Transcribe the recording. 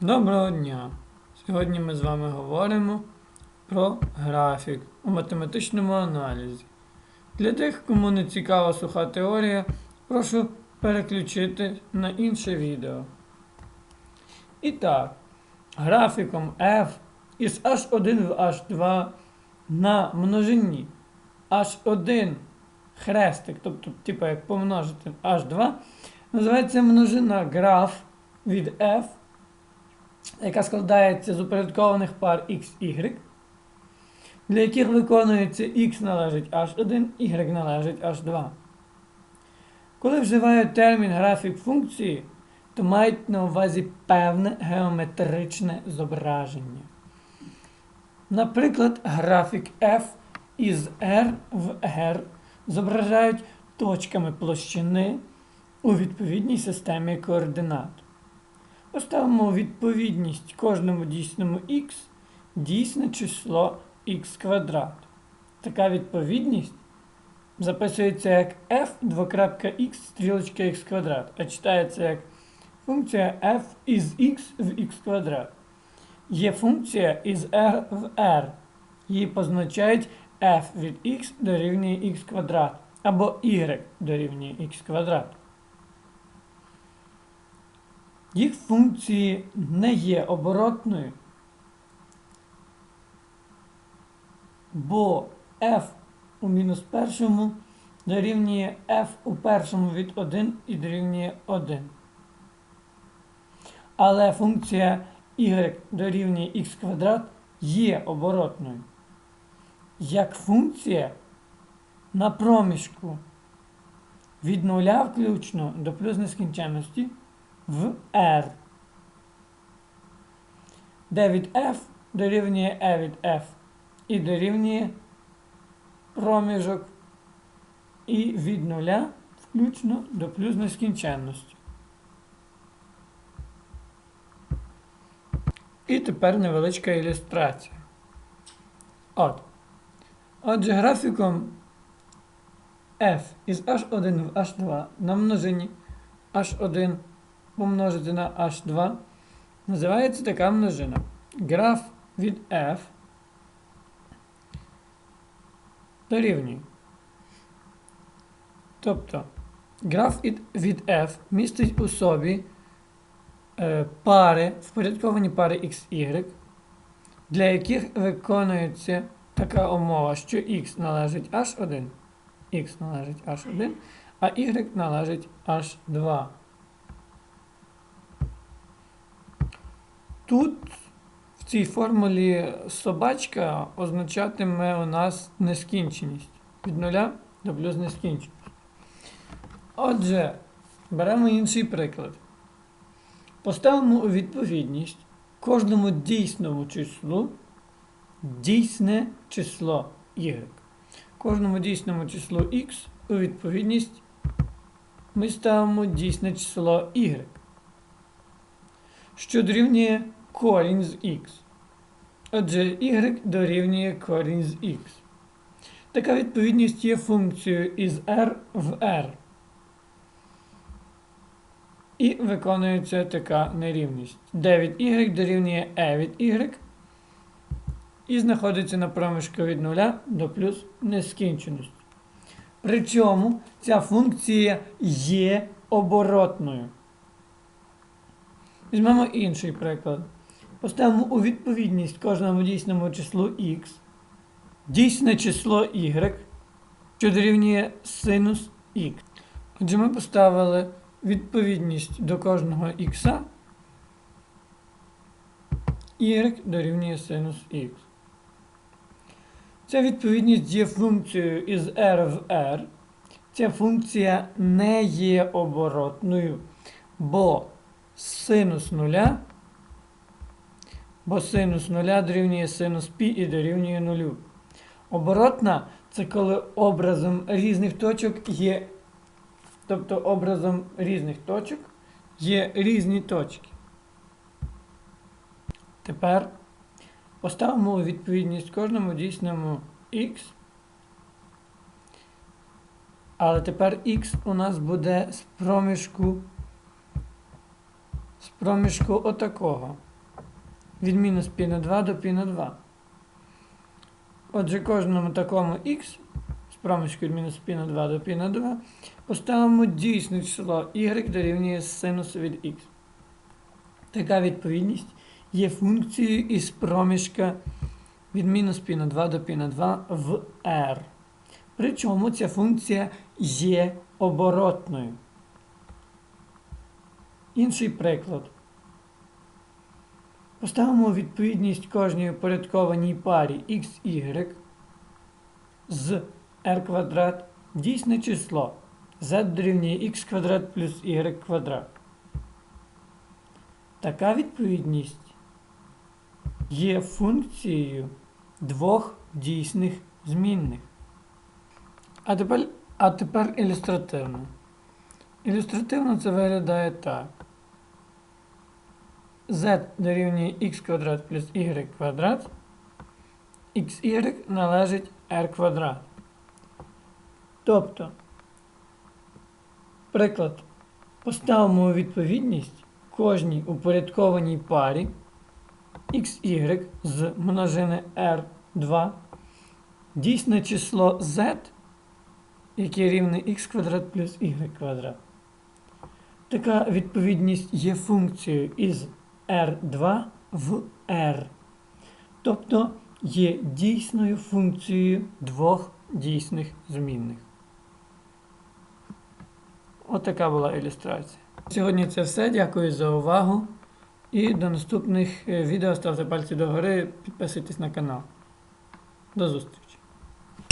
Доброго дня! Сьогодні ми з вами говоримо про графік у математичному аналізі. Для тих, кому не цікава суха теорія, прошу переключити на інше відео. І так, графіком f із h1 в h2 на множині h1 хрестик, тобто, типу, як помножити h2, називається множина граф від f яка складається з упорядкованих пар x, y, для яких виконується x належить h1, y належить h2. Коли вживають термін графік функції, то мають на увазі певне геометричне зображення. Наприклад, графік f із R в R зображають точками площини у відповідній системі координат. Поставимо відповідність кожному дійсному х дійсне число х квадрат. Така відповідність записується як f 2.x стрілочка х квадрат, а читається як функція f із x в x квадрат. Є функція із r в r. Її позначають f від x дорівнює x квадрат або y дорівнює x квадрат. Їх функції не є оборотною, бо f у мінус першому дорівнює f у першому від 1 і дорівнює 1. Але функція y дорівнює x квадрат є оборотною. Як функція на проміжку від нуля включно до плюс нескінченності в R. Де від F дорівнює E від F і дорівнює проміжок і від нуля включно до плюс нескінченності. І тепер невеличка ілюстрація. От. Отже, графіком f із h1 в h2 на множині h1 помножити на h2 називається така множина. Граф від f дорівнює. Тобто граф від, f містить у собі е, пари, впорядковані пари x, y, для яких виконується така умова, що x належить h1, x належить h1, а y належить h2. Тут в цій формулі собачка означатиме у нас нескінченість. Від нуля до плюс нескінченість. Отже, беремо інший приклад. Поставимо у відповідність кожному дійсному числу дійсне число y. Кожному дійсному числу x у відповідність ми ставимо дійсне число y, що дорівнює корінь з х. Отже, y дорівнює корінь з х. Така відповідність є функцією із r в r. І виконується така нерівність. де від y дорівнює e від y. І знаходиться на проміжку від 0 до плюс нескінченості. Причому ця функція є оборотною. Візьмемо інший приклад. Поставимо у відповідність кожному дійсному числу x, дійсне число y, що дорівнює синус х. Отже, ми поставили відповідність до кожного х, y дорівнює синус х. Ця відповідність є функцією із r в r. Ця функція не є оборотною, бо синус нуля бо синус нуля дорівнює синус π і дорівнює нулю. Оборотна це коли образом різних точок є, тобто образом різних точок є різні точки. Тепер поставимо у відповідність кожному дійсному х. Але тепер х у нас буде з проміжку, з проміжку отакого від мінус π на 2 до π на 2. Отже, кожному такому х з проміжкою від мінус π на 2 до π на 2 поставимо дійсне число y дорівнює синусу від х. Така відповідність є функцією із проміжка від мінус π на 2 до π на 2 в r. Причому ця функція є оборотною. Інший приклад. Поставимо відповідність кожній упорядкованій парі x, y з r квадрат дійсне число z дорівнює x квадрат плюс y квадрат. Така відповідність є функцією двох дійсних змінних. А тепер, а тепер ілюстративно. Ілюстративно це виглядає так. Z дорівнює x квадрат плюс y квадрат. xy належить r квадрат. Тобто, приклад, поставимо у відповідність кожній упорядкованій парі xy з множини r2 дійсне число z, яке рівне x квадрат плюс y квадрат. Така відповідність є функцією із r2 в r. Тобто є дійсною функцією двох дійсних змінних. Отака була ілюстрація. Сьогодні це все. Дякую за увагу. І до наступних е, відео ставте пальці догори, підписуйтесь на канал. До зустрічі!